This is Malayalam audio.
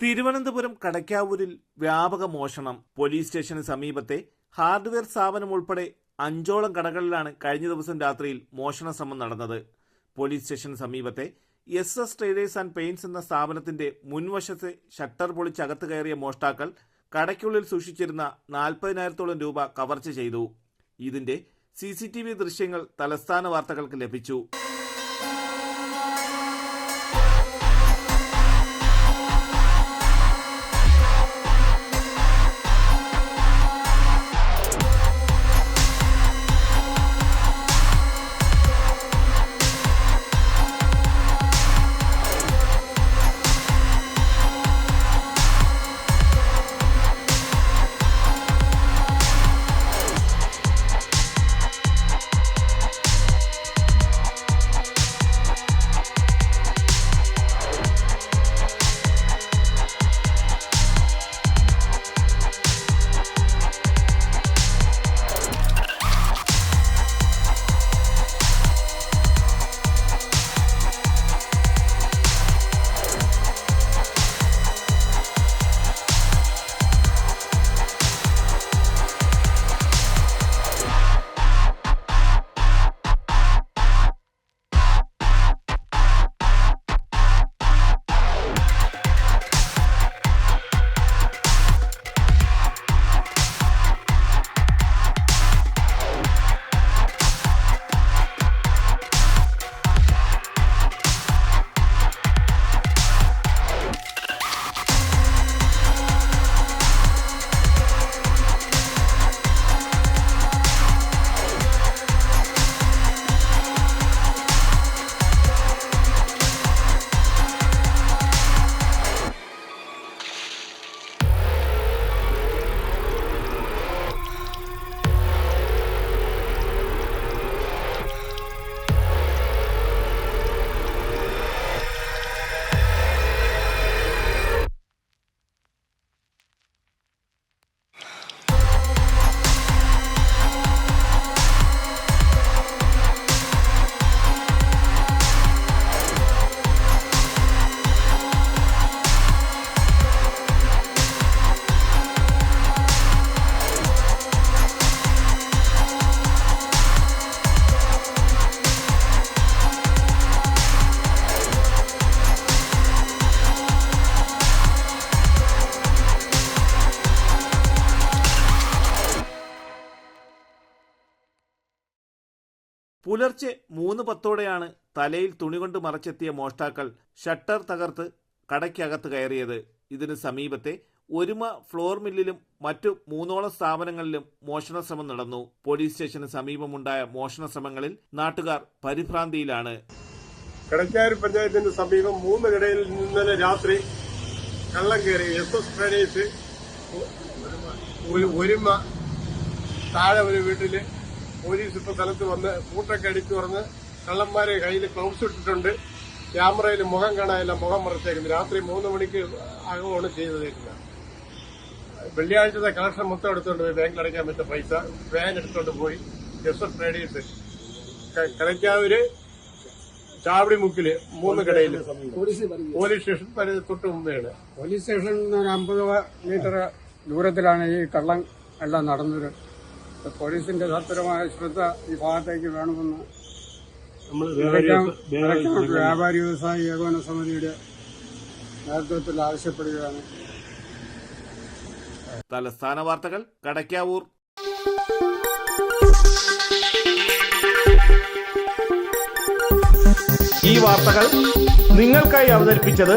തിരുവനന്തപുരം കടയ്ക്കാവൂരിൽ വ്യാപക മോഷണം. പോലീസ് സ്റ്റേഷന് സമീപത്തെ ഹാർഡ്വെയർ സ്ഥാപനം ഉൾപ്പെടെ അഞ്ചോളം കടകളിലാണ് കഴിഞ്ഞ ദിവസം രാത്രിയിൽ മോഷണ ശ്രമം നടന്നത്. പോലീസ് സ്റ്റേഷന് സമീപത്തെ S S traders and paints എന്ന സ്ഥാപനത്തിന്റെ മുൻവശത്തെ ഷട്ടർ പൊളിച്ച് പൊളിച്ചകത്ത് കയറിയ മോഷ്ടാക്കൾ കടയ്ക്കുള്ളിൽ സൂക്ഷിച്ചിരുന്ന നാൽപ്പതിനായിരത്തോളം രൂപ കവർച്ച ചെയ്തു. ഇതിന്റെ സി സി ടി വി ദൃശ്യങ്ങൾ തലസ്ഥാന വാർത്തകൾക്ക് ലഭിച്ചു. പുലർച്ചെ മൂന്ന് പത്തോടെയാണ് തലയിൽ തുണികൊണ്ട് മറച്ചെത്തിയ മോഷ്ടാക്കൾ ഷട്ടർ തകർത്ത് കടയ്ക്കകത്ത് കയറിയത്. ഇതിന് സമീപത്തെ ഒരുമ ഫ്ലോർ മില്ലിലും മറ്റു മൂന്നോളം സ്ഥാപനങ്ങളിലും മോഷണ ശ്രമം നടന്നു. പോലീസ് സ്റ്റേഷന് സമീപമുണ്ടായ മോഷണ ശ്രമങ്ങളിൽ നാട്ടുകാർ പരിഭ്രാന്തിയിലാണ്. കടക്കാരി പഞ്ചായത്തിന്റെ സമീപം മൂന്ന് കടയിൽ ഇന്നലെ രാത്രി കള്ളം കയറി എസ് എസ് ട്രേഡേഴ്സ് ഒരു- ഒരുമ താഴെ ഒരു വീട്ടിൽ പോലീസ് ഇപ്പൊ സ്ഥലത്ത് വന്ന് കൂട്ടൊക്കെ അടിച്ചു പറഞ്ഞ് കള്ളന്മാരെ കയ്യിൽ ഗ്ലൗസ് ഇട്ടിട്ടുണ്ട്. ക്യാമറയിൽ മുഖം കാണാനില്ല മുഖം മറച്ചേക്കുന്നത് രാത്രി മൂന്ന് മണിക്ക് അകമാണ് ചെയ്തതേക്കുന്നത് വെള്ളിയാഴ്ചത്തെ കളക്ഷൻ മൊത്തം എടുത്തുകൊണ്ട് പോയി. ബാങ്കിൽ അടയ്ക്കാൻ പറ്റിയ പൈസ വാൻ എടുത്തുകൊണ്ട് പോയി. എസ് എഫ് ട്രേഡേഴ്സ് ചാവടി മുക്കിൽ മൂന്ന് കടയിൽ പോലീസ് സ്റ്റേഷൻ തൊട്ട് മുമ്പെയാണ് പോലീസ് സ്റ്റേഷനിൽ നിന്ന് ഒരു അമ്പത് മീറ്റർ ദൂരത്തിലാണ് ഈ കള്ളം എല്ലാം നടന്നത്. പോലീസിന്റെ സത്വരമായ ശ്രദ്ധ ഈ ഭാഗത്തേക്ക് വേണമെന്ന് നമ്മൾ വ്യാപാരി വ്യവസായ ഏകോപന സമിതിയുടെ നേതൃത്വത്തിൽ ആവശ്യപ്പെടുകയാണ്. തലസ്ഥാന വാർത്തകൾ കടയ്ക്കാവൂർ ഈ വാർത്തകൾ നിങ്ങൾക്കായി അവതരിപ്പിച്ചത്